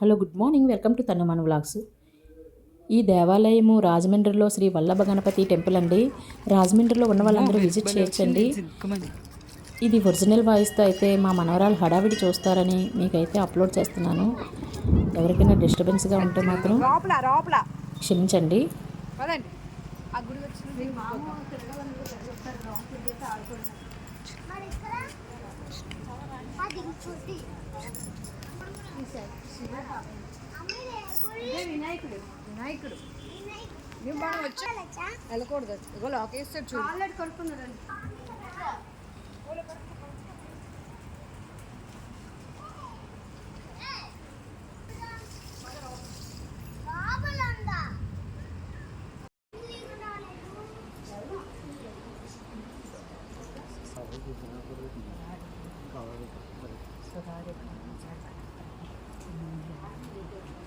Hello good morning. Welcome to తన్నమన్ vlogs. ఈ దేవాలయము రాజమండ్రిలో శ్రీ వల్లభ గణపతి టెంపుల్ అండి. రాజమండ్రిలో ఉన్న వాళ్ళందరూ విజిట్ చేయొచ్చండి ఇది ఒరిజినల్ వాయిస్తో అయితే మా మనవరాలు హడావిడి చూస్తారని మీకైతే అప్లోడ్ చేస్తున్నాను. ఎవరికైనా డిస్టర్బెన్స్గా ఉంటే మాత్రం క్షమించండి. వినాయకుడు వినాయకుడు నువ్వు బాగా వచ్చా వెళ్ళకూడదు ఇగో లోకేస్తాడు చూడు ఆల్రెడీ కొనుక్కున్నాడు Thank you. Thank you.